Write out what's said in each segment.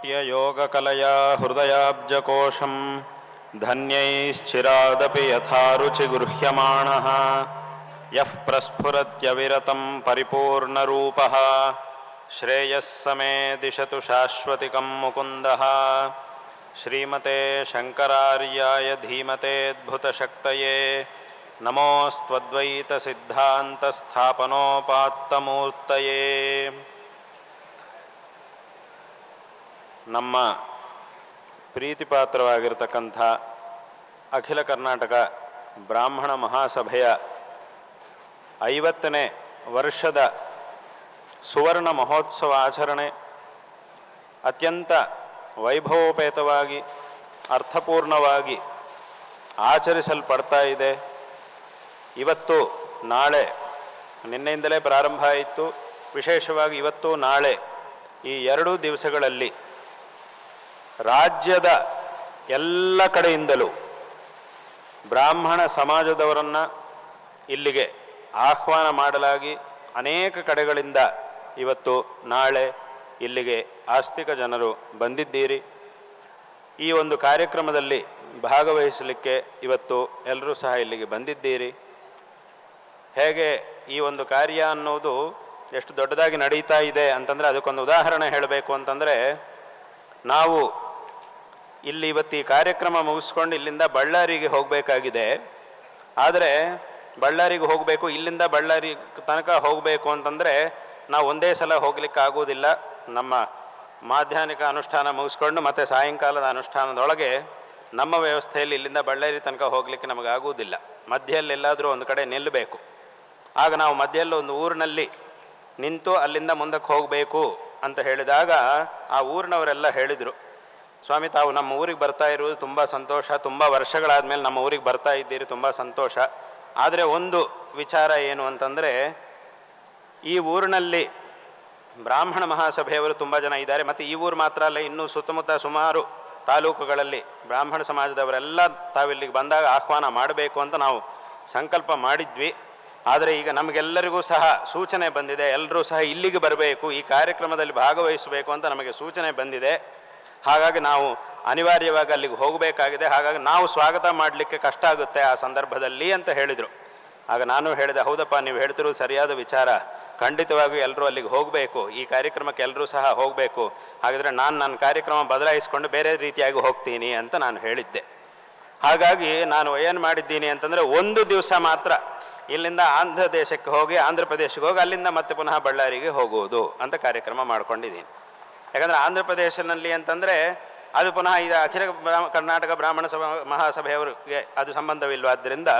नाट्ययोगकलया हृदयाब्जकोशं धन्यैश्चिरादपि यथा रुचिगृह्यमाणः। यः प्रस्फुरत्यविरतं परिपूर्णरूपः। श्रेयः समे दिशतु शाश्वतिकं मुकुन्दः। श्रीमते शङ्करार्याय धीमतेऽद्भुतशक्तये नमोऽस्त्वद्वैतसिद्धान्तस्थापनोपात्तमूर्तये ನಮ್ಮ ಪ್ರೀತಿಪಾತ್ರವಾಗಿರ್ತಕ್ಕಂಥ ಅಖಿಲ ಕರ್ನಾಟಕ ಬ್ರಾಹ್ಮಣ ಮಹಾಸಭೆಯ ಐವತ್ತನೇ ವರ್ಷದ ಸುವರ್ಣ ಮಹೋತ್ಸವ ಆಚರಣೆ ಅತ್ಯಂತ ವೈಭವೋಪೇತವಾಗಿ, ಅರ್ಥಪೂರ್ಣವಾಗಿ ಆಚರಿಸಲ್ಪಡ್ತಾ ಇದೆ. ಇವತ್ತು ನಾಳೆ, ನಿನ್ನೆಯಿಂದಲೇ ಪ್ರಾರಂಭ ಆಯಿತು. ವಿಶೇಷವಾಗಿ ಇವತ್ತು ನಾಳೆ ಈ ಎರಡೂ ದಿವಸಗಳಲ್ಲಿ ರಾಜ್ಯದ ಎಲ್ಲ ಕಡೆಯಿಂದಲೂ ಬ್ರಾಹ್ಮಣ ಸಮಾಜದವರನ್ನು ಇಲ್ಲಿಗೆ ಆಹ್ವಾನ ಮಾಡಲಾಗಿ ಅನೇಕ ಕಡೆಗಳಿಂದ ಇವತ್ತು ನಾಳೆ ಇಲ್ಲಿಗೆ ಆಸ್ತಿಕ ಜನರು ಬಂದಿದ್ದೀರಿ. ಈ ಒಂದು ಕಾರ್ಯಕ್ರಮದಲ್ಲಿ ಭಾಗವಹಿಸಲಿಕ್ಕೆ ಇವತ್ತು ಎಲ್ಲರೂ ಸಹ ಇಲ್ಲಿಗೆ ಬಂದಿದ್ದೀರಿ. ಹೇಗೆ ಈ ಒಂದು ಕಾರ್ಯ ಅನ್ನೋದು ಎಷ್ಟು ದೊಡ್ಡದಾಗಿ ನಡೀತಾ ಇದೆ ಅಂತಂದರೆ ಅದಕ್ಕೊಂದು ಉದಾಹರಣೆ ಹೇಳಬೇಕು ಅಂತಂದರೆ ನಾವು ಇಲ್ಲಿ ಇವತ್ತು ಈ ಕಾರ್ಯಕ್ರಮ ಮುಗಿಸ್ಕೊಂಡು ಇಲ್ಲಿಂದ ಬಳ್ಳಾರಿಗೆ ಹೋಗಬೇಕಾಗಿದೆ. ಆದರೆ ಬಳ್ಳಾರಿಗೆ ಹೋಗಬೇಕು, ಇಲ್ಲಿಂದ ಬಳ್ಳಾರಿ ತನಕ ಹೋಗಬೇಕು ಅಂತಂದರೆ ನಾವು ಒಂದೇ ಸಲ ಹೋಗ್ಲಿಕ್ಕೆ ಆಗೋದಿಲ್ಲ ನಮ್ಮ ಮಾಧ್ಯಾಹ್ನಿಕ ಅನುಷ್ಠಾನ ಮುಗಿಸ್ಕೊಂಡು ಮತ್ತು ಸಾಯಂಕಾಲದ ಅನುಷ್ಠಾನದೊಳಗೆ ನಮ್ಮ ವ್ಯವಸ್ಥೆಯಲ್ಲಿ ಇಲ್ಲಿಂದ ಬಳ್ಳಾರಿ ತನಕ ಹೋಗಲಿಕ್ಕೆ ನಮಗೆ ಆಗುವುದಿಲ್ಲ. ಮಧ್ಯೆಯಲ್ಲೆಲ್ಲಾದರೂ ಒಂದು ಕಡೆ ನಿಲ್ಲಬೇಕು ಆಗ ನಾವು ಮಧ್ಯೆಯಲ್ಲಿ ಒಂದು ಊರಿನಲ್ಲಿ ನಿಂತು ಅಲ್ಲಿಂದ ಮುಂದಕ್ಕೆ ಹೋಗಬೇಕು ಅಂತ ಹೇಳಿದಾಗ ಆ ಊರಿನವರೆಲ್ಲ ಹೇಳಿದರು. ಸ್ವಾಮಿ, ತಾವು ನಮ್ಮ ಊರಿಗೆ ಬರ್ತಾ ಇರುವುದು ತುಂಬ ಸಂತೋಷ. ತುಂಬ ವರ್ಷಗಳಾದಮೇಲೆ ನಮ್ಮ ಊರಿಗೆ ಬರ್ತಾ ಇದ್ದೀರಿ, ತುಂಬ ಸಂತೋಷ. ಆದರೆ ಒಂದು ವಿಚಾರ ಏನು ಅಂತಂದರೆ, ಈ ಊರಿನಲ್ಲಿ ಬ್ರಾಹ್ಮಣ ಮಹಾಸಭೆಯವರು ತುಂಬ ಜನ ಇದ್ದಾರೆ. ಮತ್ತು ಈ ಊರು ಮಾತ್ರ ಅಲ್ಲ, ಇನ್ನೂ ಸುತ್ತಮುತ್ತ ಸುಮಾರು ತಾಲೂಕುಗಳಲ್ಲಿ ಬ್ರಾಹ್ಮಣ ಸಮಾಜದವರೆಲ್ಲ ತಾವಿಲ್ಲಿಗೆ ಬಂದಾಗ ಆಹ್ವಾನ ಮಾಡಬೇಕು ಅಂತ ನಾವು ಸಂಕಲ್ಪ ಮಾಡಿದ್ವಿ. ಆದರೆ ಈಗ ನಮಗೆಲ್ಲರಿಗೂ ಸಹ ಸೂಚನೆ ಬಂದಿದೆ ಎಲ್ಲರೂ ಸಹ ಇಲ್ಲಿಗೆ ಬರಬೇಕು, ಈ ಕಾರ್ಯಕ್ರಮದಲ್ಲಿ ಭಾಗವಹಿಸಬೇಕು ಅಂತ ನಮಗೆ ಸೂಚನೆ ಬಂದಿದೆ. ಹಾಗಾಗಿ ನಾವು ಅನಿವಾರ್ಯವಾಗಿ ಅಲ್ಲಿಗೆ ಹೋಗಬೇಕಾಗಿದೆ. ಹಾಗಾಗಿ ನಾವು ಸ್ವಾಗತ ಮಾಡಲಿಕ್ಕೆ ಕಷ್ಟ ಆಗುತ್ತೆ ಆ ಸಂದರ್ಭದಲ್ಲಿ ಅಂತ ಹೇಳಿದರು. ಆಗ ನಾನು ಹೇಳಿದೆ, ಹೌದಪ್ಪ, ನೀವು ಹೇಳ್ತಿರೋದು ಸರಿಯಾದ ವಿಚಾರ. ಖಂಡಿತವಾಗಿಯೂ ಎಲ್ಲರೂ ಅಲ್ಲಿಗೆ ಹೋಗಬೇಕು. ಈ ಕಾರ್ಯಕ್ರಮಕ್ಕೆ ಎಲ್ಲರೂ ಸಹ ಹೋಗಬೇಕು. ಹಾಗಿದ್ರೆ ನಾನು ನನ್ನ ಕಾರ್ಯಕ್ರಮ ಬದಲಾಯಿಸ್ಕೊಂಡು ಬೇರೆ ರೀತಿಯಾಗಿ ಹೋಗ್ತೀನಿ ಅಂತ ನಾನು ಹೇಳಿದ್ದೆ. ಹಾಗಾಗಿ ನಾನು ಏನು ಮಾಡಿದ್ದೀನಿ ಅಂತಂದರೆ ಒಂದು ದಿವಸ ಮಾತ್ರ ಇಲ್ಲಿಂದ ಆಂಧ್ರ ದೇಶಕ್ಕೆ ಹೋಗಿ ಆಂಧ್ರ ಪ್ರದೇಶಕ್ಕೆ ಹೋಗಿ ಅಲ್ಲಿಂದ ಮತ್ತೆ ಪುನಃ ಬಳ್ಳಾರಿಗೆ ಹೋಗುವುದು ಅಂತ ಕಾರ್ಯಕ್ರಮ ಮಾಡ್ಕೊಂಡಿದ್ದೀನಿ. ಯಾಕಂದರೆ ಆಂಧ್ರ ಪ್ರದೇಶನಲ್ಲಿ ಅಂತಂದರೆ ಅದು ಪುನಃ ಇದು ಅಖಿಲ ಕರ್ನಾಟಕ ಬ್ರಾಹ್ಮಣ ಸಭಾ, ಮಹಾಸಭೆಯವರಿಗೆ ಅದು ಸಂಬಂಧವಿಲ್ಲವಾದ್ದರಿಂದ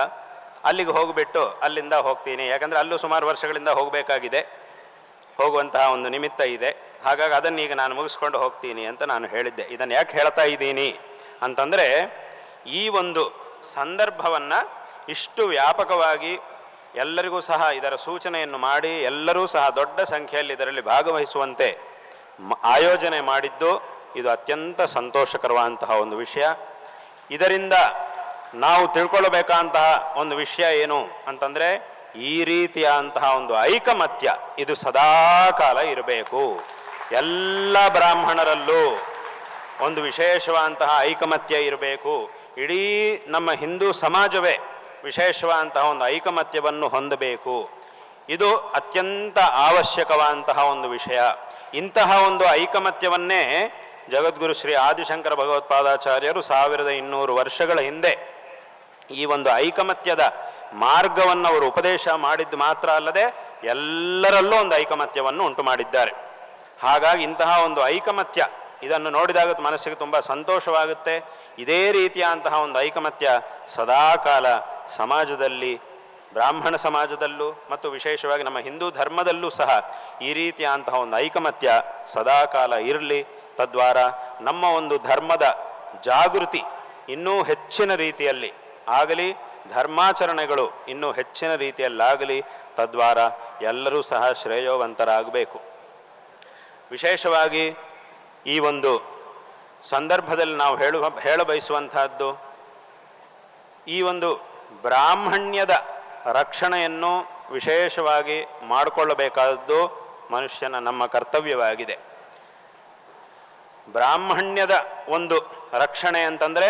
ಅಲ್ಲಿಗೆ ಹೋಗಿಬಿಟ್ಟು ಅಲ್ಲಿಂದ ಹೋಗ್ತೀನಿ. ಯಾಕಂದರೆ ಅಲ್ಲೂ ಸುಮಾರು ವರ್ಷಗಳಿಂದ ಹೋಗಬೇಕಾಗಿದೆ. ಹೋಗುವಂತಹ ಒಂದು ನಿಮಿತ್ತ ಇದೆ. ಹಾಗಾಗಿ ಅದನ್ನು ಈಗ ನಾನು ಮುಗಿಸ್ಕೊಂಡು ಹೋಗ್ತೀನಿ ಅಂತ ನಾನು ಹೇಳಿದ್ದೆ. ಇದನ್ನು ಯಾಕೆ ಹೇಳ್ತಾ ಇದ್ದೀನಿ ಅಂತಂದರೆ ಈ ಒಂದು ಸಂದರ್ಭವನ್ನು ಇಷ್ಟು ವ್ಯಾಪಕವಾಗಿ ಎಲ್ಲರಿಗೂ ಸಹ ಇದರ ಸೂಚನೆಯನ್ನು ಮಾಡಿ ಎಲ್ಲರೂ ಸಹ ದೊಡ್ಡ ಸಂಖ್ಯೆಯಲ್ಲಿ ಇದರಲ್ಲಿ ಭಾಗವಹಿಸುವಂತೆ ಆಯೋಜನೆ ಮಾಡಿದ್ದು ಇದು ಅತ್ಯಂತ ಸಂತೋಷಕರವಾದಂತಹ ಒಂದು ವಿಷಯ. ಇದರಿಂದ ನಾವು ತಿಳ್ಕೊಳ್ಬೇಕಾದಂತಹ ಒಂದು ವಿಷಯ ಏನು ಅಂತಂದರೆ ಈ ರೀತಿಯಾದಂತಹ ಒಂದು ಐಕಮತ್ಯ ಇದು ಸದಾಕಾಲ ಇರಬೇಕು. ಎಲ್ಲ ಬ್ರಾಹ್ಮಣರಲ್ಲೂ ಒಂದು ವಿಶೇಷವಾದಂತಹ ಐಕಮತ್ಯ ಇರಬೇಕು. ಇಡೀ ನಮ್ಮ ಹಿಂದೂ ಸಮಾಜವೇ ವಿಶೇಷವಾದಂತಹ ಒಂದು ಐಕಮತ್ಯವನ್ನು ಹೊಂದಬೇಕು. ಇದು ಅತ್ಯಂತ ಅವಶ್ಯಕವಾದಂತಹ ಒಂದು ವಿಷಯ. ಇಂತಹ ಒಂದು ಐಕಮತ್ಯವನ್ನೇ ಜಗದ್ಗುರು ಶ್ರೀ ಆದಿಶಂಕರ ಭಗವತ್ಪಾದಾಚಾರ್ಯರು ಸಾವಿರದ ಇನ್ನೂರು ವರ್ಷಗಳ ಹಿಂದೆ ಈ ಒಂದು ಐಕಮತ್ಯದ ಮಾರ್ಗವನ್ನು ಅವರು ಉಪದೇಶ ಮಾಡಿದ್ದು ಮಾತ್ರ ಅಲ್ಲದೆ ಎಲ್ಲರಲ್ಲೂ ಒಂದು ಐಕಮತ್ಯವನ್ನು ಉಂಟು ಮಾಡಿದ್ದಾರೆ. ಹಾಗಾಗಿ ಇಂತಹ ಒಂದು ಐಕಮತ್ಯ, ಇದನ್ನು ನೋಡಿದಾಗ ಮನಸ್ಸಿಗೆ ತುಂಬ ಸಂತೋಷವಾಗುತ್ತೆ. ಇದೇ ರೀತಿಯಾದಂತಹ ಒಂದು ಐಕಮತ್ಯ ಸದಾಕಾಲ ಸಮಾಜದಲ್ಲಿ ಬ್ರಾಹ್ಮಣ ಸಮಾಜದಲ್ಲೂ ಮತ್ತು ವಿಶೇಷವಾಗಿ ನಮ್ಮ ಹಿಂದೂ ಧರ್ಮದಲ್ಲೂ ಸಹ ಈ ರೀತಿಯಾದಂತಹ ಒಂದು ಐಕಮತ್ಯ ಸದಾಕಾಲ ಇರಲಿ. ತದ್ವಾರ ನಮ್ಮ ಒಂದು ಧರ್ಮದ ಜಾಗೃತಿ ಇನ್ನೂ ಹೆಚ್ಚಿನ ರೀತಿಯಲ್ಲಿ ಆಗಲಿ, ಧರ್ಮಾಚರಣೆಗಳು ಇನ್ನೂ ಹೆಚ್ಚಿನ ರೀತಿಯಲ್ಲಾಗಲಿ, ತದ್ವಾರ ಎಲ್ಲರೂ ಸಹ ಶ್ರೇಯೋವಂತರಾಗಬೇಕು. ವಿಶೇಷವಾಗಿ ಈ ಒಂದು ಸಂದರ್ಭದಲ್ಲಿ ನಾವು ಹೇಳುವ, ಹೇಳಬಯಸುವಂತಹದ್ದು ಈ ಒಂದು ಬ್ರಾಹ್ಮಣ್ಯದ ರಕ್ಷಣೆಯನ್ನು ವಿಶೇಷವಾಗಿ ಮಾಡಿಕೊಳ್ಳಬೇಕಾದದ್ದು ಮನುಷ್ಯನ ನಮ್ಮ ಕರ್ತವ್ಯವಾಗಿದೆ. ಬ್ರಾಹ್ಮಣ್ಯದ ಒಂದು ರಕ್ಷಣೆ ಅಂತಂದರೆ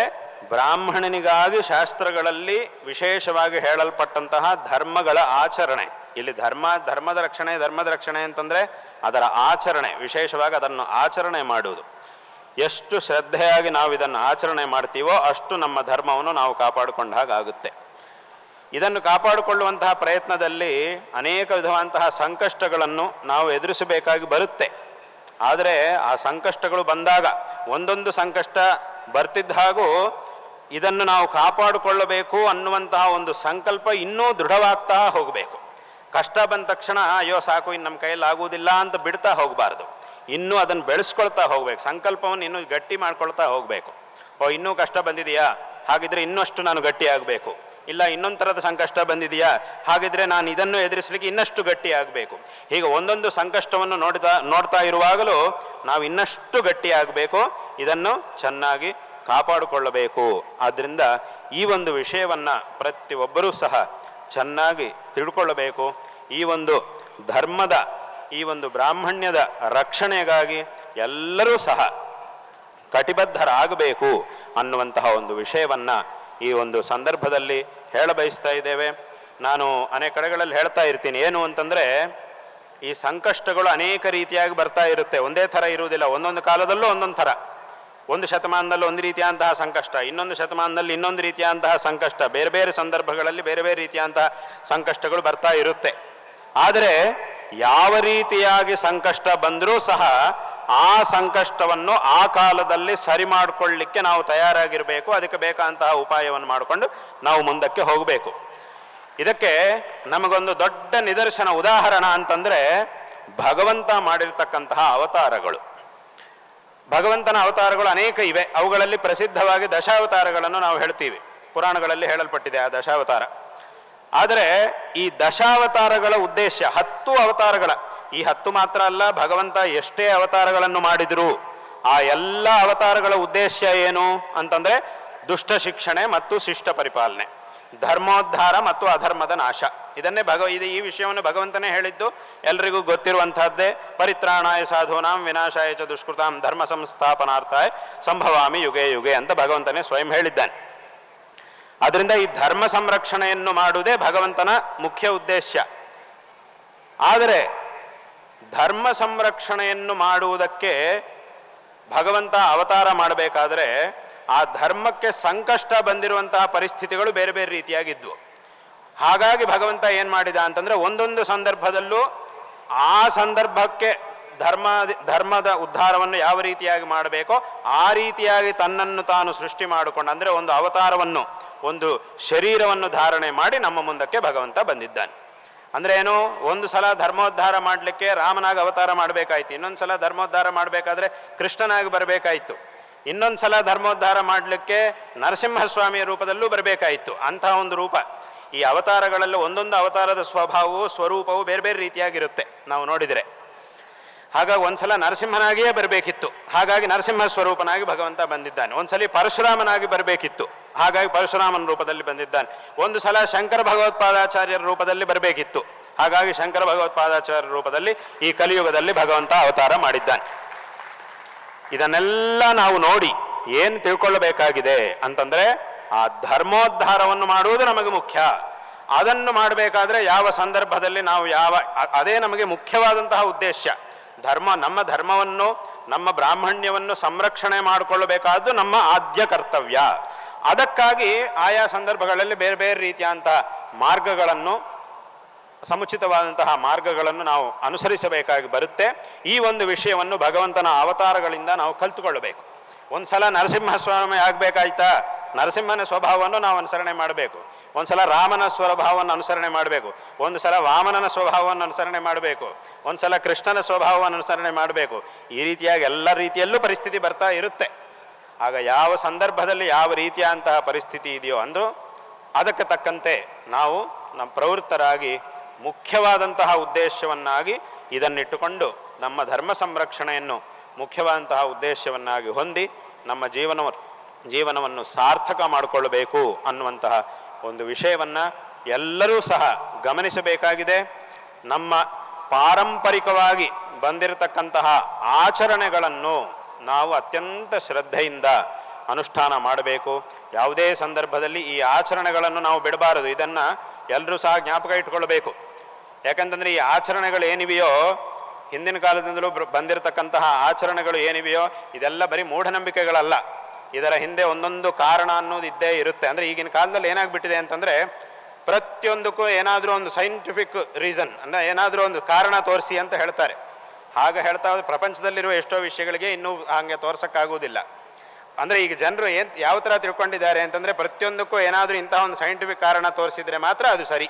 ಬ್ರಾಹ್ಮಣನಿಗಾಗಿ ಶಾಸ್ತ್ರಗಳಲ್ಲಿ ವಿಶೇಷವಾಗಿ ಹೇಳಲ್ಪಟ್ಟಂತಹ ಧರ್ಮಗಳ ಆಚರಣೆ. ಇಲ್ಲಿ ಧರ್ಮ, ಧರ್ಮದ ರಕ್ಷಣೆ ಧರ್ಮದ ರಕ್ಷಣೆ ಅಂತಂದರೆ ಅದರ ಆಚರಣೆ, ವಿಶೇಷವಾಗಿ ಅದನ್ನು ಆಚರಣೆ ಮಾಡುವುದು. ಎಷ್ಟು ಶ್ರದ್ಧೆಯಾಗಿ ನಾವು ಇದನ್ನು ಆಚರಣೆ ಮಾಡ್ತೀವೋ ಅಷ್ಟು ನಮ್ಮ ಧರ್ಮವನ್ನು ನಾವು ಕಾಪಾಡಿಕೊಂಡ ಹಾಗಾಗುತ್ತೆ ಇದನ್ನು ಕಾಪಾಡಿಕೊಳ್ಳುವಂತಹ ಪ್ರಯತ್ನದಲ್ಲಿ ಅನೇಕ ವಿಧವಾದಂತಹ ಸಂಕಷ್ಟಗಳನ್ನು ನಾವು ಎದುರಿಸಬೇಕಾಗಿ ಬರುತ್ತೆ. ಆದರೆ ಆ ಸಂಕಷ್ಟಗಳು ಬಂದಾಗ ಒಂದೊಂದು ಸಂಕಷ್ಟ ಬರ್ತಿದ್ದ ಹಾಗೂ ಇದನ್ನು ನಾವು ಕಾಪಾಡಿಕೊಳ್ಳಬೇಕು ಅನ್ನುವಂತಹ ಒಂದು ಸಂಕಲ್ಪ ಇನ್ನೂ ದೃಢವಾಗ್ತಾ ಹೋಗಬೇಕು. ಕಷ್ಟ ಬಂದ ತಕ್ಷಣ ಅಯ್ಯೋ ಸಾಕು, ಇನ್ನು ನಮ್ಮ ಕೈಯಲ್ಲಿ ಆಗುವುದಿಲ್ಲ ಅಂತ ಬಿಡ್ತಾ ಹೋಗಬಾರ್ದು. ಇನ್ನೂ ಅದನ್ನು ಬೆಳೆಸ್ಕೊಳ್ತಾ ಹೋಗ್ಬೇಕು. ಸಂಕಲ್ಪವನ್ನು ಇನ್ನೂ ಗಟ್ಟಿ ಮಾಡ್ಕೊಳ್ತಾ ಹೋಗಬೇಕು. ಓ, ಇನ್ನೂ ಕಷ್ಟ ಬಂದಿದೆಯಾ? ಹಾಗಿದ್ರೆ ಇನ್ನಷ್ಟು ನಾನು ಗಟ್ಟಿ ಆಗಬೇಕು. ಇಲ್ಲ, ಇನ್ನೊಂದು ಥರದ ಸಂಕಷ್ಟ ಬಂದಿದೆಯಾ? ಹಾಗಿದ್ರೆ ನಾನು ಇದನ್ನು ಎದುರಿಸಲಿಕ್ಕೆ ಇನ್ನಷ್ಟು ಗಟ್ಟಿ ಆಗಬೇಕು. ಹೀಗೆ ಒಂದೊಂದು ಸಂಕಷ್ಟವನ್ನು ನೋಡ್ತಾ ನೋಡ್ತಾ ಇರುವಾಗಲೂ ನಾವು ಇನ್ನಷ್ಟು ಗಟ್ಟಿ ಆಗಬೇಕು. ಇದನ್ನು ಚೆನ್ನಾಗಿ ಕಾಪಾಡಿಕೊಳ್ಳಬೇಕು. ಆದ್ದರಿಂದ ಈ ಒಂದು ವಿಷಯವನ್ನು ಪ್ರತಿಯೊಬ್ಬರೂ ಸಹ ಚೆನ್ನಾಗಿ ತಿಳ್ಕೊಳ್ಳಬೇಕು. ಈ ಒಂದು ಧರ್ಮದ, ಈ ಒಂದು ಬ್ರಾಹ್ಮಣ್ಯದ ರಕ್ಷಣೆಗಾಗಿ ಎಲ್ಲರೂ ಸಹ ಕಟಿಬದ್ಧರಾಗಬೇಕು ಅನ್ನುವಂತಹ ಒಂದು ವಿಷಯವನ್ನು ಈ ಒಂದು ಸಂದರ್ಭದಲ್ಲಿ ಹೇಳ ಬಯಸ್ತಾ ಇದ್ದೇವೆ. ನಾನು ಅನೇಕ ಕಡೆಗಳಲ್ಲಿ ಹೇಳ್ತಾ ಇರ್ತೀನಿ. ಏನು ಅಂತಂದರೆ, ಈ ಸಂಕಷ್ಟಗಳು ಅನೇಕ ರೀತಿಯಾಗಿ ಬರ್ತಾ ಇರುತ್ತೆ. ಒಂದೇ ಥರ ಇರುವುದಿಲ್ಲ. ಒಂದೊಂದು ಕಾಲದಲ್ಲೂ ಒಂದೊಂದು ಥರ. ಒಂದು ಶತಮಾನದಲ್ಲಿ ಒಂದು ರೀತಿಯಾದಂತಹ ಸಂಕಷ್ಟ, ಇನ್ನೊಂದು ಶತಮಾನದಲ್ಲಿ ಇನ್ನೊಂದು ರೀತಿಯಾದಂತಹ ಸಂಕಷ್ಟ, ಬೇರೆ ಬೇರೆ ಸಂದರ್ಭಗಳಲ್ಲಿ ಬೇರೆ ಬೇರೆ ರೀತಿಯಾದಂತಹ ಸಂಕಷ್ಟಗಳು ಬರ್ತಾ ಇರುತ್ತೆ. ಆದರೆ, ಯಾವ ರೀತಿಯಾಗಿ ಸಂಕಷ್ಟ ಬಂದರೂ ಸಹ ಆ ಸಂಕಷ್ಟವನ್ನು ಆ ಕಾಲದಲ್ಲಿ ಸರಿ ಮಾಡಿಕೊಳ್ಳಿಕ್ಕೆ ನಾವು ತಯಾರಾಗಿರಬೇಕು, ಅದಕ್ಕೆ ಬೇಕಾದಂತಹ ಉಪಾಯವನ್ನು ಮಾಡಿಕೊಂಡು ನಾವು ಮುಂದಕ್ಕೆ ಹೋಗಬೇಕು. ಇದಕ್ಕೆ ನಮಗೊಂದು ದೊಡ್ಡ ನಿದರ್ಶನ, ಉದಾಹರಣ ಅಂತಂದರೆ ಭಗವಂತ ಮಾಡಿರ್ತಕ್ಕಂತಹ ಅವತಾರಗಳು. ಭಗವಂತನ ಅವತಾರಗಳು ಅನೇಕ ಇವೆ, ಅವುಗಳಲ್ಲಿ ಪ್ರಸಿದ್ಧವಾಗಿ ದಶಾವತಾರಗಳನ್ನು ನಾವು ಹೇಳ್ತೀವಿ. ಪುರಾಣಗಳಲ್ಲಿ ಹೇಳಲ್ಪಟ್ಟಿದೆ ಆ ದಶಾವತಾರ. ಆದರೆ ಈ ದಶಾವತಾರಗಳ ಉದ್ದೇಶ, ಹತ್ತು ಅವತಾರಗಳ ಈ ಹತ್ತು ಮಾತ್ರ ಅಲ್ಲ, ಭಗವಂತ ಎಷ್ಟೇ ಅವತಾರಗಳನ್ನು ಮಾಡಿದ್ರು, ಆ ಎಲ್ಲ ಅವತಾರಗಳ ಉದ್ದೇಶ ಏನು ಅಂತಂದ್ರೆ ದುಷ್ಟ ಶಿಕ್ಷಣೆ ಮತ್ತು ಶಿಷ್ಟ ಪರಿಪಾಲನೆ, ಧರ್ಮೋದ್ಧಾರ ಮತ್ತು ಅಧರ್ಮದ ನಾಶ. ಇದನ್ನೇ ಭಗವ ಇದು ಈ ವಿಷಯವನ್ನು ಭಗವಂತನೇ ಹೇಳಿದ್ದು, ಎಲ್ರಿಗೂ ಗೊತ್ತಿರುವಂತಹದ್ದೇ, ಪರಿತ್ರಾಣಾಯ ಸಾಧೂನಾಂ ವಿನಾಶಾಯ ಚ ದುಷ್ಕೃತಾಂ ಧರ್ಮ ಸಂಸ್ಥಾಪನಾರ್ಥಾಯ ಸಂಭವಾಮಿ ಯುಗೆ ಯುಗೆ ಅಂತ ಭಗವಂತನೇ ಸ್ವಯಂ ಹೇಳಿದ್ದಾನೆ. ಅದರಿಂದ ಈ ಧರ್ಮ ಸಂರಕ್ಷಣೆಯನ್ನು ಮಾಡುವುದೇ ಭಗವಂತನ ಮುಖ್ಯ ಉದ್ದೇಶ. ಆದರೆ ಧರ್ಮ ಸಂರಕ್ಷಣೆಯನ್ನು ಮಾಡುವುದಕ್ಕೆ ಭಗವಂತ ಅವತಾರ ಮಾಡಬೇಕಾದ್ರೆ ಆ ಧರ್ಮಕ್ಕೆ ಸಂಕಷ್ಟ ಬಂದಿರುವಂತಹ ಪರಿಸ್ಥಿತಿಗಳು ಬೇರೆ ಬೇರೆ ರೀತಿಯಾಗಿದ್ವು. ಹಾಗಾಗಿ ಭಗವಂತ ಏನು ಮಾಡಿದ ಅಂತಂದ್ರೆ ಒಂದೊಂದು ಸಂದರ್ಭದಲ್ಲೂ ಆ ಸಂದರ್ಭಕ್ಕೆ ಧರ್ಮ, ಧರ್ಮದ ಉದ್ಧಾರವನ್ನು ಯಾವ ರೀತಿಯಾಗಿ ಮಾಡಬೇಕೋ ಆ ರೀತಿಯಾಗಿ ತನ್ನನ್ನು ತಾನು ಸೃಷ್ಟಿ ಮಾಡಿಕೊಂಡು ಅಂದರೆ ಒಂದು ಅವತಾರವನ್ನು, ಒಂದು ಶರೀರವನ್ನು ಧಾರಣೆ ಮಾಡಿ ನಮ್ಮ ಮುಂದಕ್ಕೆ ಭಗವಂತ ಬಂದಿದ್ದಾನೆ. ಅಂದ್ರೆ ಏನು? ಒಂದು ಸಲ ಧರ್ಮೋದ್ಧಾರ ಮಾಡಲಿಕ್ಕೆ ರಾಮನಾಗ ಅವತಾರ ಮಾಡಬೇಕಾಯ್ತು. ಇನ್ನೊಂದು ಸಲ ಧರ್ಮೋದ್ಧಾರ ಮಾಡಬೇಕಾದ್ರೆ ಕೃಷ್ಣನಾಗಿ ಬರಬೇಕಾಯಿತು. ಇನ್ನೊಂದು ಸಲ ಧರ್ಮೋದ್ಧಾರ ಮಾಡಲಿಕ್ಕೆ ನರಸಿಂಹಸ್ವಾಮಿಯ ರೂಪದಲ್ಲೂ ಬರಬೇಕಾಯಿತು. ಅಂತಹ ಒಂದು ರೂಪ. ಈ ಅವತಾರಗಳಲ್ಲಿ ಒಂದೊಂದು ಅವತಾರದ ಸ್ವಭಾವವು, ಸ್ವರೂಪವು ಬೇರೆ ಬೇರೆ ರೀತಿಯಾಗಿರುತ್ತೆ. ನಾವು ನೋಡಿದರೆ. ಹಾಗಾಗಿ ಒಂದ್ಸಲ ನರಸಿಂಹನಾಗಿಯೇ ಬರಬೇಕಿತ್ತು. ಹಾಗಾಗಿ ನರಸಿಂಹ ಸ್ವರೂಪನಾಗಿ ಭಗವಂತ ಬಂದಿದ್ದಾನೆ. ಒಂದ್ಸಲಿ ಪರಶುರಾಮನಾಗಿ ಬರಬೇಕಿತ್ತು. ಹಾಗಾಗಿ ಪರಶುರಾಮನ ರೂಪದಲ್ಲಿ ಬಂದಿದ್ದಾನೆ. ಒಂದು ಸಲ ಶಂಕರ ಭಗವತ್ಪಾದಾಚಾರ್ಯರ ರೂಪದಲ್ಲಿ ಬರಬೇಕಿತ್ತು. ಹಾಗಾಗಿ ಶಂಕರ ಭಗವತ್ಪಾದಾಚಾರ್ಯ ರೂಪದಲ್ಲಿ ಈ ಕಲಿಯುಗದಲ್ಲಿ ಭಗವಂತ ಅವತಾರ ಮಾಡಿದ್ದಾನೆ. ಇದನ್ನೆಲ್ಲ ನಾವು ನೋಡಿ ಏನು ತಿಳ್ಕೊಳ್ಳಬೇಕಾಗಿದೆ ಅಂತಂದ್ರೆ ಆ ಧರ್ಮೋದ್ಧಾರವನ್ನು ಮಾಡುವುದು ನಮಗೆ ಮುಖ್ಯ. ಅದನ್ನು ಮಾಡಬೇಕಾದ್ರೆ ಯಾವ ಸಂದರ್ಭದಲ್ಲಿ ನಾವು ಯಾವ ಅದೇ ನಮಗೆ ಮುಖ್ಯವಾದಂತಹ ಉದ್ದೇಶ. ಧರ್ಮ ನಮ್ಮ ಧರ್ಮವನ್ನು, ನಮ್ಮ ಬ್ರಾಹ್ಮಣ್ಯವನ್ನು ಸಂರಕ್ಷಣೆ ಮಾಡಿಕೊಳ್ಳಬೇಕಾದ್ದು ನಮ್ಮ ಆದ್ಯ ಕರ್ತವ್ಯ. ಅದಕ್ಕಾಗಿ ಆಯಾ ಸಂದರ್ಭಗಳಲ್ಲಿ ಬೇರೆ ಬೇರೆ ರೀತಿಯಾದಂತಹ ಮಾರ್ಗಗಳನ್ನು, ಸಮುಚಿತವಾದಂತಹ ಮಾರ್ಗಗಳನ್ನು ನಾವು ಅನುಸರಿಸಬೇಕಾಗಿ ಬರುತ್ತೆ. ಈ ಒಂದು ವಿಷಯವನ್ನು ಭಗವಂತನ ಅವತಾರಗಳಿಂದ ನಾವು ಕಲ್ತುಕೊಳ್ಳಬೇಕು. ಒಂದ್ಸಲ ನರಸಿಂಹಸ್ವಾಮಿ ಆಗಬೇಕಾಯ್ತಾ? ನರಸಿಂಹನ ಸ್ವಭಾವವನ್ನು ನಾವು ಅನುಸರಣೆ ಮಾಡಬೇಕು. ಒಂದು ಸಲ ರಾಮನ ಸ್ವಭಾವವನ್ನು ಅನುಸರಣೆ ಮಾಡಬೇಕು. ಒಂದು ಸಲ ವಾಮನನ ಸ್ವಭಾವವನ್ನು ಅನುಸರಣೆ ಮಾಡಬೇಕು. ಒಂದು ಸಲ ಕೃಷ್ಣನ ಸ್ವಭಾವವನ್ನು ಅನುಸರಣೆ ಮಾಡಬೇಕು. ಈ ರೀತಿಯಾಗಿ ಎಲ್ಲ ರೀತಿಯಲ್ಲೂ ಪರಿಸ್ಥಿತಿ ಬರ್ತಾ ಇರುತ್ತೆ. ಆಗ ಯಾವ ಸಂದರ್ಭದಲ್ಲಿ ಯಾವ ರೀತಿಯಾದಂತಹ ಪರಿಸ್ಥಿತಿ ಇದೆಯೋ ಅಂದು ಅದಕ್ಕೆ ತಕ್ಕಂತೆ ನಾವು ನಮ್ಮ ಪ್ರವೃತ್ತರಾಗಿ ಮುಖ್ಯವಾದಂತಹ ಉದ್ದೇಶವನ್ನಾಗಿ ಇದನ್ನಿಟ್ಟುಕೊಂಡು ನಮ್ಮ ಧರ್ಮ ಸಂರಕ್ಷಣೆಯನ್ನು ಮುಖ್ಯವಾದಂತಹ ಉದ್ದೇಶವನ್ನಾಗಿ ಹೊಂದಿ ನಮ್ಮ ಜೀವನ ಜೀವನವನ್ನು ಸಾರ್ಥಕ ಮಾಡಿಕೊಳ್ಳಬೇಕು ಅನ್ನುವಂತಹ ಒಂದು ವಿಷಯವನ್ನು ಎಲ್ಲರೂ ಸಹ ಗಮನಿಸಬೇಕಾಗಿದೆ. ನಮ್ಮ ಪಾರಂಪರಿಕವಾಗಿ ಬಂದಿರತಕ್ಕಂತಹ ಆಚರಣೆಗಳನ್ನು ನಾವು ಅತ್ಯಂತ ಶ್ರದ್ಧೆಯಿಂದ ಅನುಷ್ಠಾನ ಮಾಡಬೇಕು. ಯಾವುದೇ ಸಂದರ್ಭದಲ್ಲಿ ಈ ಆಚರಣೆಗಳನ್ನು ನಾವು ಬಿಡಬಾರದು. ಇದನ್ನು ಎಲ್ಲರೂ ಸಹ ಜ್ಞಾಪಕ ಇಟ್ಕೊಳ್ಬೇಕು ಯಾಕಂತಂದರೆ ಈ ಆಚರಣೆಗಳು ಏನಿವೆಯೋ, ಹಿಂದಿನ ಕಾಲದಿಂದಲೂ ಬಂದಿರತಕ್ಕಂತಹ ಆಚರಣೆಗಳು ಏನಿವೆಯೋ, ಇದೆಲ್ಲ ಬರೀ ಮೂಢನಂಬಿಕೆಗಳಲ್ಲ. ಇದರ ಹಿಂದೆ ಒಂದೊಂದು ಕಾರಣ ಅನ್ನೋದು ಇದ್ದೇ ಇರುತ್ತೆ. ಅಂದರೆ ಈಗಿನ ಕಾಲದಲ್ಲಿ ಏನಾಗ್ಬಿಟ್ಟಿದೆ ಅಂತಂದರೆ ಪ್ರತಿಯೊಂದಕ್ಕೂ ಏನಾದರೂ ಒಂದು ಸೈಂಟಿಫಿಕ್ ರೀಸನ್ ಅಂದರೆ ಏನಾದರೂ ಒಂದು ಕಾರಣ ತೋರಿಸಿ ಅಂತ ಹೇಳ್ತಾರೆ. ಹಾಗೆ ಹೇಳ್ತಾ ಪ್ರಪಂಚದಲ್ಲಿರುವ ಎಷ್ಟೋ ವಿಷಯಗಳಿಗೆ ಇನ್ನೂ ಹಾಗೆ ತೋರ್ಸೋಕ್ಕಾಗೋದಿಲ್ಲ ಅಂದರೆ ಈಗ ಜನರು ಏನು, ಯಾವ ಥರ ತಿಳ್ಕೊಂಡಿದ್ದಾರೆ ಅಂತಂದರೆ ಪ್ರತಿಯೊಂದಕ್ಕೂ ಏನಾದರೂ ಇಂತಹ ಒಂದು ಸೈಂಟಿಫಿಕ್ ಕಾರಣ ತೋರಿಸಿದ್ರೆ ಮಾತ್ರ ಅದು ಸರಿ.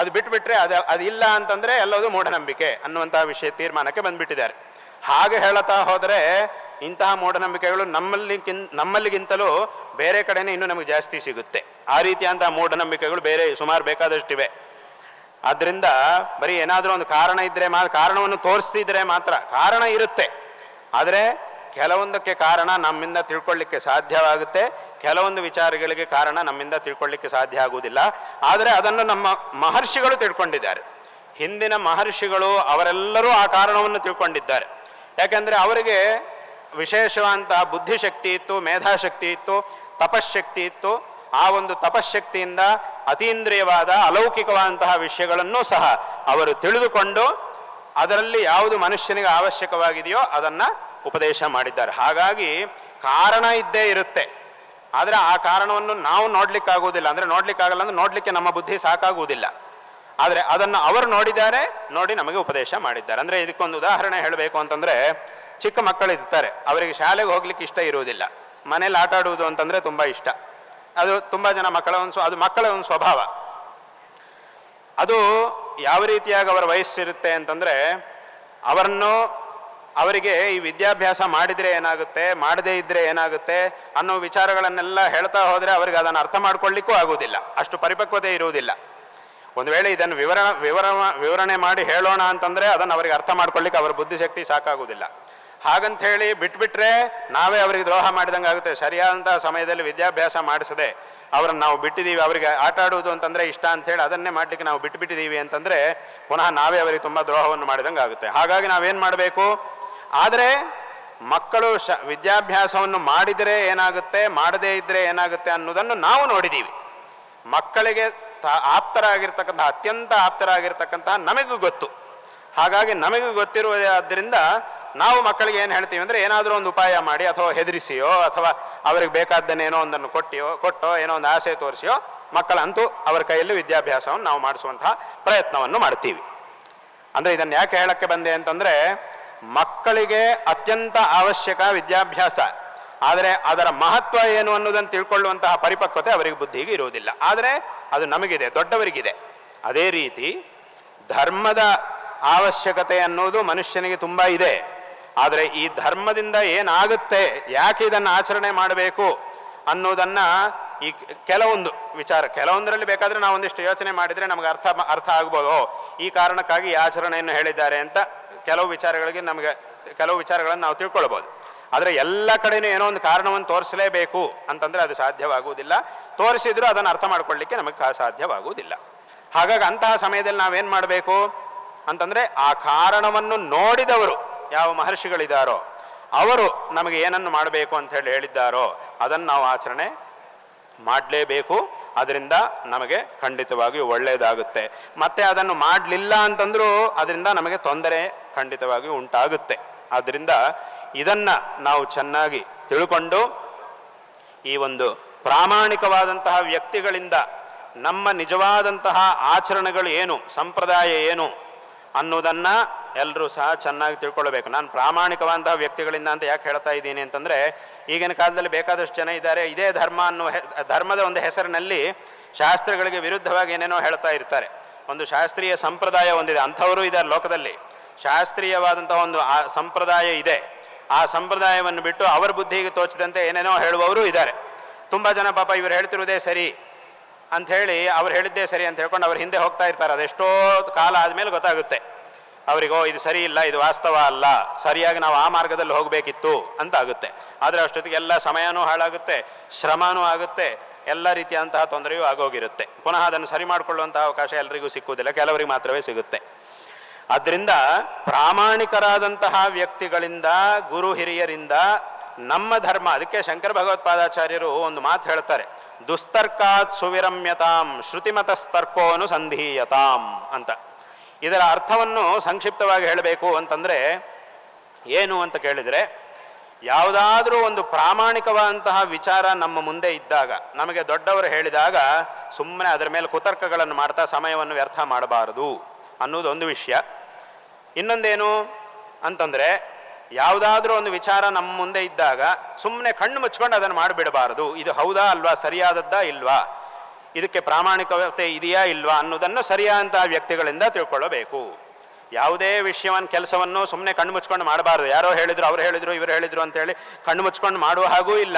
ಅದು ಬಿಟ್ಬಿಟ್ರೆ ಅದು ಅದಿಲ್ಲ ಅಂತಂದರೆ ಎಲ್ಲದು ಮೂಢನಂಬಿಕೆ ಅನ್ನುವಂಥ ವಿಷಯ ತೀರ್ಮಾನಕ್ಕೆ ಬಂದ್ಬಿಟ್ಟಿದ್ದಾರೆ. ಹಾಗೆ ಹೇಳುತ್ತಾ ಹೋದರೆ ಇಂತಹ ಮೂಢನಂಬಿಕೆಗಳು ನಮ್ಮಲ್ಲಿ ನಮ್ಮಲ್ಲಿಗಿಂತಲೂ ಬೇರೆ ಕಡೆನೇ ಇನ್ನೂ ನಮಗೆ ಜಾಸ್ತಿ ಸಿಗುತ್ತೆ. ಆ ರೀತಿಯಂತಹ ಮೂಢನಂಬಿಕೆಗಳು ಬೇರೆ ಸುಮಾರು ಬೇಕಾದಷ್ಟಿವೆ. ಆದ್ದರಿಂದ ಬರೀ ಏನಾದರೂ ಒಂದು ಕಾರಣ ಇದ್ದರೆ ಮಾ, ಕಾರಣವನ್ನು ತೋರಿಸಿದ್ರೆ ಮಾತ್ರ ಕಾರಣ ಇರುತ್ತೆ. ಆದರೆ ಕೆಲವೊಂದಕ್ಕೆ ಕಾರಣ ನಮ್ಮಿಂದ ತಿಳ್ಕೊಳ್ಳಿಕ್ಕೆ ಸಾಧ್ಯವಾಗುತ್ತೆ. ಕೆಲವೊಂದು ವಿಚಾರಗಳಿಗೆ ಕಾರಣ ನಮ್ಮಿಂದ ತಿಳ್ಕೊಳ್ಳಿಕ್ಕೆ ಸಾಧ್ಯ ಆಗುವುದಿಲ್ಲ. ಆದರೆ ಅದನ್ನು ನಮ್ಮ ಮಹರ್ಷಿಗಳು ತಿಳ್ಕೊಂಡಿದ್ದಾರೆ. ಹಿಂದಿನ ಮಹರ್ಷಿಗಳು ಅವರೆಲ್ಲರೂ ಆ ಕಾರಣವನ್ನು ತಿಳ್ಕೊಂಡಿದ್ದಾರೆ. ಯಾಕೆಂದರೆ ಅವರಿಗೆ ವಿಶೇಷವಾದಂತಹ ಬುದ್ಧಿಶಕ್ತಿ ಇತ್ತು, ಮೇಧಾಶಕ್ತಿ ಇತ್ತು ತಪಶಕ್ತಿ ಇತ್ತು. ಆ ಒಂದು ತಪಶಕ್ತಿಯಿಂದ ಅತೀಂದ್ರಿಯವಾದ, ಅಲೌಕಿಕವಾದಂತಹ ವಿಷಯಗಳನ್ನು ಸಹ ಅವರು ತಿಳಿದುಕೊಂಡು ಅದರಲ್ಲಿ ಯಾವುದು ಮನುಷ್ಯನಿಗೆ ಅವಶ್ಯಕವಾಗಿದೆಯೋ ಅದನ್ನು ಉಪದೇಶ ಮಾಡಿದ್ದಾರೆ. ಹಾಗಾಗಿ ಕಾರಣ ಇದ್ದೇ ಇರುತ್ತೆ. ಆದರೆ ಆ ಕಾರಣವನ್ನು ನಾವು ನೋಡ್ಲಿಕ್ಕಾಗುವುದಿಲ್ಲ. ಅಂದರೆ ನೋಡ್ಲಿಕ್ಕಾಗಲ್ಲ ಅಂದ್ರೆ ನೋಡಲಿಕ್ಕೆ ನಮ್ಮ ಬುದ್ಧಿ ಸಾಕಾಗುವುದಿಲ್ಲ. ಆದರೆ ಅದನ್ನು ಅವರು ನೋಡಿದ್ದಾರೆ, ನೋಡಿ ನಮಗೆ ಉಪದೇಶ ಮಾಡಿದ್ದಾರೆ. ಅಂದರೆ ಇದಕ್ಕೊಂದು ಉದಾಹರಣೆ ಹೇಳಬೇಕು ಅಂತಂದರೆ, ಚಿಕ್ಕ ಮಕ್ಕಳು ಇರ್ತಾರೆ. ಅವರಿಗೆ ಶಾಲೆಗೆ ಹೋಗ್ಲಿಕ್ಕೆ ಇಷ್ಟ ಇರುವುದಿಲ್ಲ. ಮನೇಲಿ ಆಟ ಆಡುವುದು ಅಂತಂದರೆ ತುಂಬ ಇಷ್ಟ. ಅದು ತುಂಬ ಜನ ಮಕ್ಕಳ ಒಂದು ಅದು ಮಕ್ಕಳ ಒಂದು ಸ್ವಭಾವ. ಅದು ಯಾವ ರೀತಿಯಾಗಿ ಅವರ ವಯಸ್ಸಿರುತ್ತೆ ಅಂತಂದರೆ, ಅವರನ್ನು ಅವರಿಗೆ ಈ ವಿದ್ಯಾಭ್ಯಾಸ ಮಾಡಿದರೆ ಏನಾಗುತ್ತೆ, ಮಾಡದೇ ಇದ್ದರೆ ಏನಾಗುತ್ತೆ ಅನ್ನೋ ವಿಚಾರಗಳನ್ನೆಲ್ಲ ಹೇಳ್ತಾ ಹೋದರೆ ಅವರಿಗೆ ಅದನ್ನು ಅರ್ಥ ಮಾಡ್ಕೊಳ್ಳಿಕ್ಕೂ ಆಗುವುದಿಲ್ಲ. ಅಷ್ಟು ಪರಿಪಕ್ವತೆ ಇರುವುದಿಲ್ಲ. ಒಂದು ವೇಳೆ ಇದನ್ನು ವಿವರ ವಿವರ ವಿವರಣೆ ಮಾಡಿ ಹೇಳೋಣ ಅಂತಂದರೆ ಅದನ್ನು ಅವರಿಗೆ ಅರ್ಥ ಮಾಡ್ಕೊಳ್ಳಿಕ್ಕೆ ಅವರ ಬುದ್ಧಿಶಕ್ತಿ ಸಾಕಾಗುವುದಿಲ್ಲ. ಹಾಗಂತ ಹೇಳಿ ಬಿಟ್ಬಿಟ್ರೆ ನಾವೇ ಅವರಿಗೆ ದ್ರೋಹ ಮಾಡಿದಂಗೆ ಆಗುತ್ತೆ. ಸರಿಯಾದಂಥ ಸಮಯದಲ್ಲಿ ವಿದ್ಯಾಭ್ಯಾಸ ಮಾಡಿಸದೆ ಅವರನ್ನು ನಾವು ಬಿಟ್ಟಿದ್ದೀವಿ. ಅವರಿಗೆ ಆಟ ಆಡುವುದು ಅಂತಂದರೆ ಇಷ್ಟ ಅಂತ ಹೇಳಿ ಅದನ್ನೇ ಮಾಡಲಿಕ್ಕೆ ನಾವು ಬಿಟ್ಟುಬಿಟ್ಟಿದ್ದೀವಿ ಅಂತಂದರೆ ಪುನಃ ನಾವೇ ಅವರಿಗೆ ತುಂಬ ದ್ರೋಹವನ್ನು ಮಾಡಿದಂಗೆ ಆಗುತ್ತೆ. ಹಾಗಾಗಿ ನಾವೇನು ಮಾಡಬೇಕು? ಆದರೆ ಮಕ್ಕಳು ಶ, ವಿದ್ಯಾಭ್ಯಾಸವನ್ನು ಮಾಡಿದರೆ ಏನಾಗುತ್ತೆ? ಮಾಡದೇ ಇದ್ದರೆ ಏನಾಗುತ್ತೆ ಅನ್ನೋದನ್ನು ನಾವು ನೋಡಿದ್ದೀವಿ. ಮಕ್ಕಳಿಗೆ ಆಪ್ತರಾಗಿರ್ತಕ್ಕಂಥ, ಅತ್ಯಂತ ಆಪ್ತರಾಗಿರ್ತಕ್ಕಂತಹ ನಮಗೂ ಗೊತ್ತು. ಹಾಗಾಗಿ ನಮಗೆ ಗೊತ್ತಿರುವುದರಿಂದ ನಾವು ಮಕ್ಕಳಿಗೆ ಏನು ಹೇಳ್ತೀವಿ ಅಂದರೆ ಏನಾದರೂ ಒಂದು ಉಪಾಯ ಮಾಡಿ ಅಥವಾ ಹೆದರಿಸಿಯೋ ಅಥವಾ ಅವರಿಗೆ ಬೇಕಾದ್ದನ್ನೇನೋ ಒಂದನ್ನು ಕೊಟ್ಟಿಯೋ, ಕೊಟ್ಟೋ, ಏನೋ ಒಂದು ಆಸೆ ತೋರಿಸಿಯೋ ಮಕ್ಕಳಂತೂ ಅವರ ಕೈಯಲ್ಲಿ ವಿದ್ಯಾಭ್ಯಾಸವನ್ನು ನಾವು ಮಾಡಿಸುವಂತಹ ಪ್ರಯತ್ನವನ್ನು ಮಾಡ್ತೀವಿ. ಅಂದರೆ ಇದನ್ನು ಯಾಕೆ ಹೇಳಕ್ಕೆ ಬಂದೆ ಅಂತಂದರೆ ಮಕ್ಕಳಿಗೆ ಅತ್ಯಂತ ಅವಶ್ಯಕ ವಿದ್ಯಾಭ್ಯಾಸ. ಆದರೆ ಅದರ ಮಹತ್ವ ಏನು ಅನ್ನೋದನ್ನು ತಿಳ್ಕೊಳ್ಳುವಂತಹ ಪರಿಪಕ್ವತೆ ಅವರಿಗೆ ಬುದ್ಧಿಗೆ ಇರುವುದಿಲ್ಲ. ಆದರೆ ಅದು ನಮಗಿದೆ, ದೊಡ್ಡವರಿಗಿದೆ. ಅದೇ ರೀತಿ ಧರ್ಮದ ಅವಶ್ಯಕತೆ ಅನ್ನೋದು ಮನುಷ್ಯನಿಗೆ ತುಂಬ ಇದೆ. ಆದರೆ ಈ ಧರ್ಮದಿಂದ ಏನಾಗುತ್ತೆ, ಯಾಕೆ ಇದನ್ನು ಆಚರಣೆ ಮಾಡಬೇಕು ಅನ್ನೋದನ್ನು ಈ ಕೆಲವೊಂದು ವಿಚಾರ, ಕೆಲವೊಂದರಲ್ಲಿ ಬೇಕಾದರೆ ನಾವು ಒಂದಿಷ್ಟು ಯೋಚನೆ ಮಾಡಿದರೆ ನಮಗೆ ಅರ್ಥ ಅರ್ಥ ಆಗ್ಬೋದು. ಈ ಕಾರಣಕ್ಕಾಗಿ ಆಚರಣೆಯನ್ನು ಹೇಳಿದ್ದಾರೆ ಅಂತ ಕೆಲವು ವಿಚಾರಗಳಿಗೆ ನಮಗೆ, ಕೆಲವು ವಿಚಾರಗಳನ್ನು ನಾವು ತಿಳ್ಕೊಳ್ಬೋದು. ಆದರೆ ಎಲ್ಲ ಕಡೆಯೂ ಏನೋ ಒಂದು ಕಾರಣವನ್ನು ತೋರಿಸಲೇಬೇಕು ಅಂತಂದರೆ ಅದು ಸಾಧ್ಯವಾಗುವುದಿಲ್ಲ. ತೋರಿಸಿದರೂ ಅದನ್ನು ಅರ್ಥ ಮಾಡಿಕೊಳ್ಳಿಕ್ಕೆ ನಮಗೆ ಸಾಧ್ಯವಾಗುವುದಿಲ್ಲ. ಹಾಗಾಗಿ ಅಂತಹ ಸಮಯದಲ್ಲಿ ನಾವೇನು ಮಾಡಬೇಕು ಅಂತಂದರೆ ಆ ಕಾರಣವನ್ನು ನೋಡಿದವರು ಯಾವ ಮಹರ್ಷಿಗಳಿದ್ದಾರೋ ಅವರು ನಮಗೆ ಏನನ್ನು ಮಾಡಬೇಕು ಅಂತ ಹೇಳಿ ಹೇಳಿದ್ದಾರೋ, ಅದನ್ನು ನಾವು ಆಚರಣೆ ಮಾಡಲೇಬೇಕು. ಅದರಿಂದ ನಮಗೆ ಖಂಡಿತವಾಗಿಯೂ ಒಳ್ಳೆಯದಾಗುತ್ತೆ. ಮತ್ತೆ ಅದನ್ನು ಮಾಡಲಿಲ್ಲ ಅಂತಂದ್ರೂ ಅದರಿಂದ ನಮಗೆ ತೊಂದರೆ ಖಂಡಿತವಾಗಿಯೂ ಉಂಟಾಗುತ್ತೆ. ಆದ್ದರಿಂದ ಇದನ್ನು ನಾವು ಚೆನ್ನಾಗಿ ತಿಳ್ಕೊಂಡು ಈ ಒಂದು ಪ್ರಾಮಾಣಿಕವಾದಂತಹ ವ್ಯಕ್ತಿಗಳಿಂದ ನಮ್ಮ ನಿಜವಾದಂತಹ ಆಚರಣೆಗಳು ಏನು, ಸಂಪ್ರದಾಯ ಏನು ಅನ್ನೋದನ್ನು ಎಲ್ಲರೂ ಸಹ ಚೆನ್ನಾಗಿ ತಿಳ್ಕೊಳ್ಬೇಕು. ನಾನು ಪ್ರಾಮಾಣಿಕವಾದಂತಹ ವ್ಯಕ್ತಿಗಳಿಂದ ಅಂತ ಯಾಕೆ ಹೇಳ್ತಾ ಇದ್ದೀನಿ ಅಂತಂದರೆ, ಈಗಿನ ಕಾಲದಲ್ಲಿ ಬೇಕಾದಷ್ಟು ಜನ ಇದ್ದಾರೆ. ಇದೇ ಧರ್ಮ ಅನ್ನುವ ಧರ್ಮದ ಒಂದು ಹೆಸರಿನಲ್ಲಿ ಶಾಸ್ತ್ರಗಳಿಗೆ ವಿರುದ್ಧವಾಗಿ ಏನೇನೋ ಹೇಳ್ತಾ ಇರ್ತಾರೆ. ಒಂದು ಶಾಸ್ತ್ರೀಯ ಸಂಪ್ರದಾಯ ಒಂದಿದೆ. ಅಂಥವರು ಇದ್ದಾರೆ ಲೋಕದಲ್ಲಿ. ಶಾಸ್ತ್ರೀಯವಾದಂಥ ಒಂದು ಸಂಪ್ರದಾಯ ಇದೆ. ಆ ಸಂಪ್ರದಾಯವನ್ನು ಬಿಟ್ಟು ಅವರ ಬುದ್ಧಿಗೆ ತೋಚದಂತೆ ಏನೇನೋ ಹೇಳುವವರು ಇದ್ದಾರೆ. ತುಂಬ ಜನ ಪಾಪ ಇವರು ಹೇಳ್ತಿರೋದೇ ಸರಿ ಅಂತ ಹೇಳಿ ಅವ್ರು ಹೇಳಿದ್ದೇ ಸರಿ ಅಂತ ಹೇಳ್ಕೊಂಡು ಅವ್ರ ಹಿಂದೆ ಹೋಗ್ತಾ ಇರ್ತಾರೆ. ಅದೆಷ್ಟೋ ಕಾಲ ಆದಮೇಲೆ ಗೊತ್ತಾಗುತ್ತೆ. ಅವರಿಗೋ ಇದು ಸರಿ ಇಲ್ಲ, ಇದು ವಾಸ್ತವ ಅಲ್ಲ, ಸರಿಯಾಗಿ ನಾವು ಆ ಮಾರ್ಗದಲ್ಲಿ ಹೋಗಬೇಕಿತ್ತು ಅಂತ ಆಗುತ್ತೆ. ಆದರೆ ಅಷ್ಟೊತ್ತಿಗೆ ಎಲ್ಲ ಸಮಯನೂ ಹಾಳಾಗುತ್ತೆ, ಶ್ರಮನೂ ಆಗುತ್ತೆ, ಎಲ್ಲ ರೀತಿಯಂತಹ ತೊಂದರೆಯೂ ಆಗೋಗಿರುತ್ತೆ. ಪುನಃ ಅದನ್ನು ಸರಿ ಮಾಡಿಕೊಳ್ಳುವಂತಹ ಅವಕಾಶ ಎಲ್ಲರಿಗೂ ಸಿಕ್ಕುವುದಿಲ್ಲ, ಕೆಲವರಿಗೆ ಮಾತ್ರವೇ ಸಿಗುತ್ತೆ. ಆದ್ದರಿಂದ ಪ್ರಾಮಾಣಿಕರಾದಂತಹ ವ್ಯಕ್ತಿಗಳಿಂದ, ಗುರು ಹಿರಿಯರಿಂದ ನಮ್ಮ ಧರ್ಮ, ಅದಕ್ಕೆ ಶಂಕರ ಭಗವತ್ಪಾದಾಚಾರ್ಯರು ಒಂದು ಮಾತು ಹೇಳ್ತಾರೆ. ದುಸ್ತರ್ಕಾತ್ ಸುವಿರಮ್ಯತಾಂ ಶ್ರುತಿಮತಸ್ತರ್ಕೋನು ಸಂಧೀಯತಾಂ ಅಂತ. ಇದರ ಅರ್ಥವನ್ನು ಸಂಕ್ಷಿಪ್ತವಾಗಿ ಹೇಳಬೇಕು ಅಂತಂದರೆ, ಏನು ಅಂತ ಕೇಳಿದರೆ, ಯಾವುದಾದ್ರೂ ಒಂದು ಪ್ರಾಮಾಣಿಕವಾದಂತಹ ವಿಚಾರ ನಮ್ಮ ಮುಂದೆ ಇದ್ದಾಗ, ನಮಗೆ ದೊಡ್ಡವರು ಹೇಳಿದಾಗ ಸುಮ್ಮನೆ ಅದರ ಮೇಲೆ ಕುತರ್ಕಗಳನ್ನು ಮಾಡ್ತಾ ಸಮಯವನ್ನು ವ್ಯರ್ಥ ಮಾಡಬಾರದು ಅನ್ನೋದು ಒಂದು ವಿಷಯ. ಇನ್ನೊಂದೇನು ಅಂತಂದರೆ, ಯಾವುದಾದ್ರೂ ಒಂದು ವಿಚಾರ ನಮ್ಮ ಮುಂದೆ ಇದ್ದಾಗ ಸುಮ್ಮನೆ ಕಣ್ಣು ಮುಚ್ಕೊಂಡು ಅದನ್ನು ಮಾಡಿಬಿಡಬಾರದು. ಇದು ಹೌದಾ ಅಲ್ವಾ, ಸರಿಯಾದದ್ದಾ ಇಲ್ವಾ? ಇದಕ್ಕೆ ಪ್ರಾಮಾಣಿಕತೆ ಇದೆಯಾ ಇಲ್ವಾ ಅನ್ನೋದನ್ನು ಸರಿಯಾದಂತಹ ವ್ಯಕ್ತಿಗಳಿಂದ ತಿಳ್ಕೊಳ್ಳಬೇಕು. ಯಾವುದೇ ವಿಷಯವನ್ನು ಕೆಲಸವನ್ನು ಸುಮ್ಮನೆ ಕಣ್ಣು ಮುಚ್ಕೊಂಡು ಮಾಡಬಾರ್ದು. ಯಾರೋ ಹೇಳಿದ್ರು, ಅವ್ರು ಹೇಳಿದ್ರು, ಇವರು ಹೇಳಿದ್ರು ಅಂತೇಳಿ ಕಣ್ಣು ಮುಚ್ಕೊಂಡು ಮಾಡುವ ಹಾಗೂ ಇಲ್ಲ.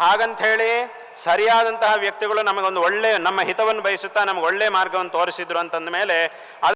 ಹಾಗಂಥೇಳಿ ಸರಿಯಾದಂತಹ ವ್ಯಕ್ತಿಗಳು ನಮಗೊಂದು ಒಳ್ಳೆ ನಮ್ಮ ಹಿತವನ್ನು ಬಯಸುತ್ತಾ ನಮಗೆ ಒಳ್ಳೆ ಮಾರ್ಗವನ್ನು ತೋರಿಸಿದ್ರು ಅಂತಂದ ಮೇಲೆ